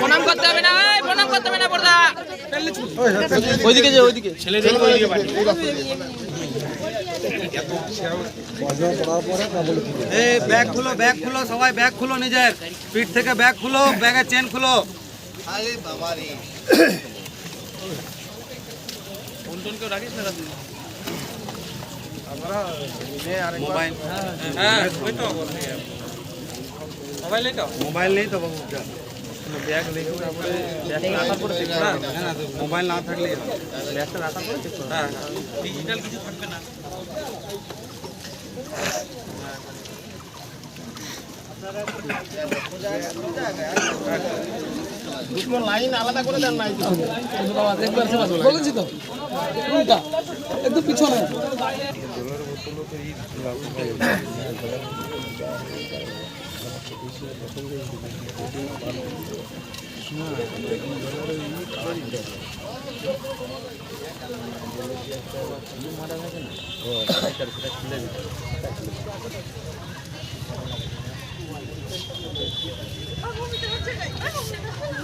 প্রণাম করতে হবে না, প্রণাম করতে হবে। না না পর্দা ওইদিকে যে ওইদিকে ব্যাগ খুলো ব্যাগ খুলো সবাই ব্যাগ খুলো নিজের। পিঠ থেকে ব্যাগ খুলো ব্যাগের চেন খুলো। মোবাইল নেই তো মোবাইল। নেই তো? বাবু ব্যাগ লেগে তারপরে ব্যাগটা রাখার পরে দেখো না মোবাইল না থাকলে ব্যাগটা রাখার পরে হ্যাঁ ডিজিটাল কিছু থাকবে না। বলেছি তো কোনটা একটু পিছনে ও, এটা আবার একটু পরে আবার ছেলে এলে তখন ইয়ে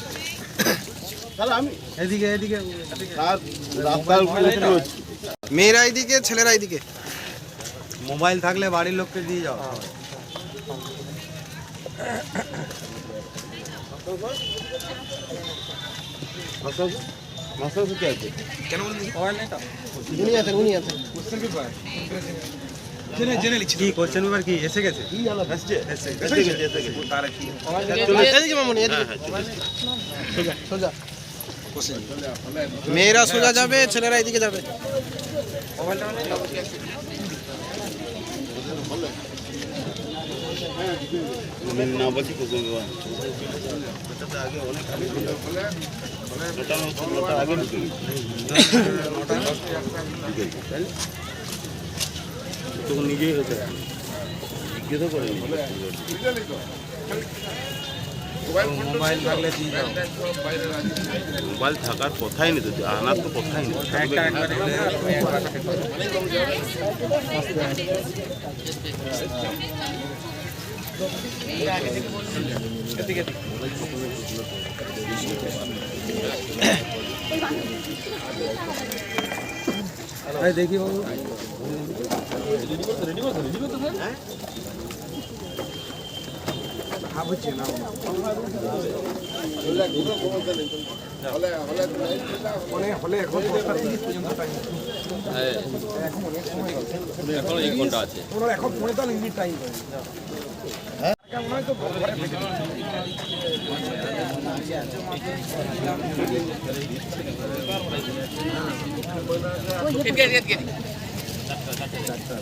এদিকে এদিকে মেয়েরা এইদিকে ছেলেরা এইদিকে মোবাইল থাকলে বাড়ির লোককে দিয়ে যাও মোবাইল নেই তো কি কোশ্চেন পেপার কি? এসে গেছে? সোজা। মেয়েরা সোজা যাবে ছেলেরা এদিকে যাবে। মোবাইল থাকলে দিয়ে যাও মোবাইল থাকার কথাই নেই তো আনার তো কথাই নেই এখন এক ঘণ্টা আছে এখন পনেরো মিনিট টাইম হ্যাঁ ডাক্তার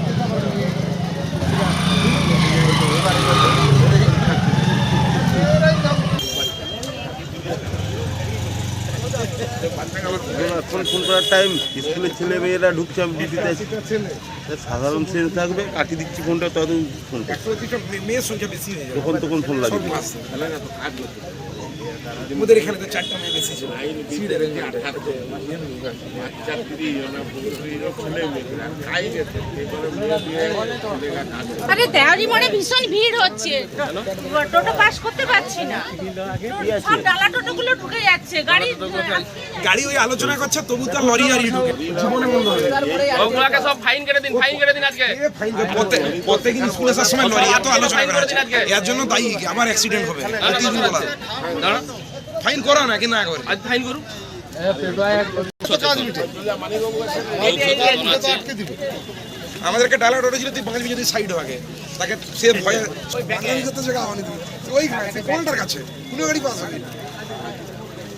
করার টাইম স্কুলের ছেলে মেয়েরা ঢুকছে আমি ডিউটিতে আছি। সাধারণ সেন্স থাকবে কাটি দিচ্ছি ফোনটা তত ফোন তখন তখন ফোন আমাদের এখানে তো চারটা মেয়ে বেশি ছিল। আরে দেওয়ারি ভীষণ ভিড় হচ্ছে। টোটো পাস করতে পারছি না। সব ডালা টোটো ঢুকে যাচ্ছে। গাড়ি গাড়ি ওই আলোচনা করছে তবু তার লরি আর ঢুকে। জীবনে বন্ধ হবে ওগুলাকে সব ফাইন করে দিন ফাইন করে দিন আজকে। প্রত্যেক প্রত্যেকদিন স্কুল আসার সময় লরি এত আলোচনা করা এর জন্য দায়ী কি? আমার অ্যাক্সিডেন্ট হবে প্রতিদিন বলা। ফাইন করো না কি না করে। আজ ফাইন করুন আমাদেরকে ডায়লগ টোটো ছিল তুই পাঁচ মিনিট সাইড হবে তাকে সে ভয়ে বাঙালি যত জায়গা হয়নি ওই কোনটার কাছে। কোনো গাড়ি পাস হবে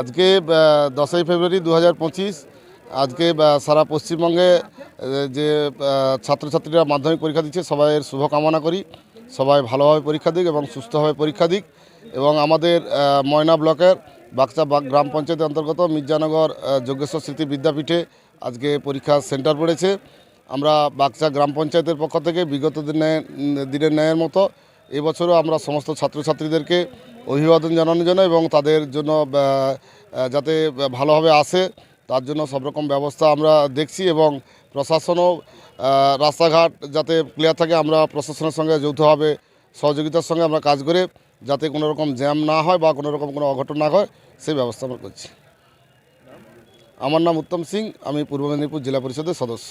আজকে দশই ফেব্রুয়ারি দু হাজার পঁচিশ, আজকে সারা পশ্চিমবঙ্গে যে ছাত্রছাত্রীরা মাধ্যমিক পরীক্ষা দিচ্ছে, সবাইয়ের শুভকামনা করি। সবাই ভালোভাবে পরীক্ষা দিক এবং সুস্থভাবে পরীক্ষা দিক এবং আমাদের ময়না ব্লকের বাগচা বাগ- গ্রাম পঞ্চায়েতের অন্তর্গত মির্জানগর যোগেশ্বর স্মৃতি বিদ্যাপীঠে আজকে পরীক্ষার সেন্টার পড়েছে। আমরা বাগচা গ্রাম পঞ্চায়েতের পক্ষ থেকে বিগত দিনে, দিনের ন্যায়ের মতো এবছরও আমরা সমস্ত ছাত্রছাত্রীদেরকে অভিবাদন জানানোর জন্য এবং তাদের জন্য যাতে ভালোভাবে আসে, তার জন্য সব রকম ব্যবস্থা আমরা দেখছি এবং প্রশাসনও রাস্তাঘাট যাতে ক্লিয়ার থাকে, আমরা প্রশাসনের সঙ্গে যৌথভাবে সহযোগিতার সঙ্গে আমরা কাজ করে যাতে কোনো রকম জ্যাম না হয় বা কোনো রকম কোনো অঘটন না হয়, সেই ব্যবস্থা আমরা করছি। আমার নাম উত্তম সিং, আমি পূর্ব মেদিনীপুর জেলা পরিষদের সদস্য।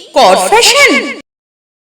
কর ফ্যাশন।